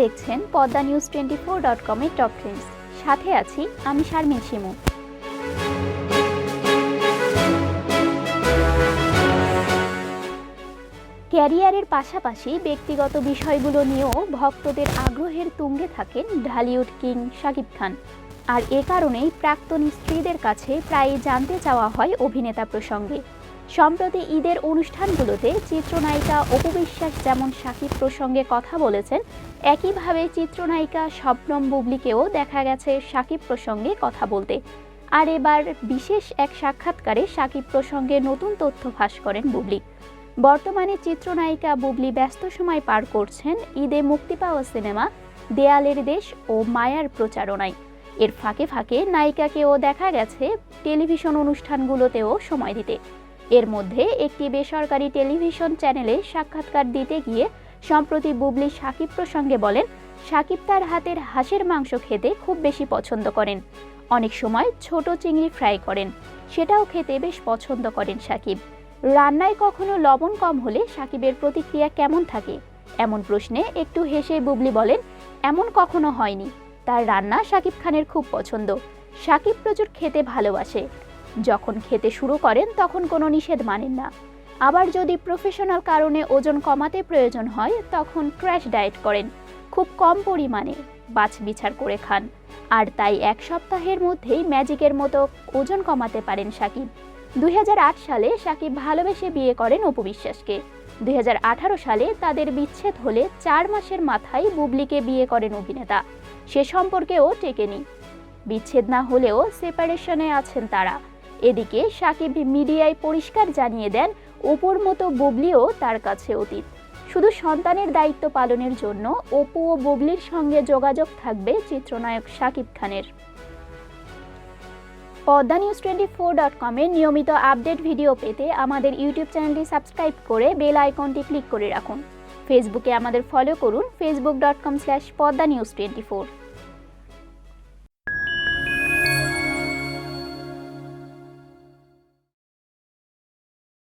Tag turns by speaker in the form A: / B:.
A: দেখছেন Padma news twenty four dot কমের top trends সাথে আছি আমি শারমিন শিমু। ক্যারিয়ারের পাশাপাশি ব্যক্তিগত বিষয়গুলো নিয়েও ভক্তদের আগ্রহের তুঙ্গে থাকেন ঢালিউড কিং শাকিব খান। আর এ কারণেই প্রাক্তন স্ত্রীদের কাছে প্রায়ই জানতে চাওয়া হয় অভিনেতা প্রসঙ্গে। সম্প্রতি ঈদের অনুষ্ঠানগুলোতে চিত্রনায়িকা অপু বিশ্বাস যেমন সাকিব প্রসঙ্গে কথা বলেছেন, একইভাবে চিত্রনায়িকা শবনম বুবলিকেও দেখা গেছে সাকিব প্রসঙ্গে কথা বলতে। আর এবার বিশেষ এক সাক্ষাৎকারে সাকিব প্রসঙ্গে নতুন তথ্য ফাঁস করেন বুবলি। বর্তমানে চিত্রনায়িকা বুবলি ব্যস্ত সময় পার করছেন ঈদে মুক্তি পাওয়া সিনেমা দেয়ালের দেশ ও মায়ার প্রচারণায়। এর ফাঁকে ফাঁকে নায়িকাকেও দেখা গেছে টেলিভিশন অনুষ্ঠানগুলোতেও সময় দিতে। এর মধ্যে একটি বেসরকারি টেলিভিশন চ্যানেলে সাক্ষাৎকার দিতে গিয়ে সম্প্রতি বুবলি সাকিব প্রসঙ্গে বলেন, সাকিব তার হাতের হাঁসের মাংস খেতে খুব বেশি পছন্দ করেন। অনেক সময় ছোট চিংড়ি ফ্রাই করেন, সেটাও খেতে বেশ পছন্দ করেন সাকিব। রান্নায় কখনো লবণ কম হলে সাকিবের প্রতিক্রিয়া কেমন থাকে? এমন প্রশ্নে একটু হেসে বুবলি বলেন, এমন কখনো হয়নি। তার রান্না সাকিব খানের খুব পছন্দ। সাকিব প্রচুর খেতে ভালোবাসে। যখন খেতে শুরু করেন, তখন কোনো নিষেধ মানেন না। আবার যদি প্রফেশনাল কারণে ওজন কমাতে প্রয়োজন হয়, তখন ক্র্যাশ ডায়েট করেন। খুব কম পরিমাণে বাছ বিচার করে খান। আর তাই এক সপ্তাহের মধ্যেই ম্যাজিকের মতো ওজন কমাতে পারেন সাকিব। দুই হাজার আট সালে সাকিব ভালোবেসে বিয়ে করেন অপু বিশ্বাসকে। দুই সালে তাদের বিচ্ছেদ হলে চার মাসের মাথায় বুবলিকে বিয়ে করেন অভিনেতা। সে সম্পর্কেও টেকেনি। বিচ্ছেদ না হলেও সেপারেশনে আছেন তারা। এদিকে সাকিব মিডিয়ায় পরিষ্কার জানিয়ে দেন অপুর মতো বুবলিও তার কাছে অতীত। শুধু সন্তানের দায়িত্ব পালনের জন্য অপু ও বুবলির সঙ্গে যোগাযোগ থাকবে চিত্রনায়ক সাকিব খানের। Padma news twenty four dot কমের নিয়মিত আপডেট ভিডিও পেতে আমাদের ইউটিউব চ্যানেলটি সাবস্ক্রাইব করে বেল আইকনটি ক্লিক করে রাখুন। ফেসবুকে আমাদের ফলো করুন Facebook dot com slash Padma news twenty four.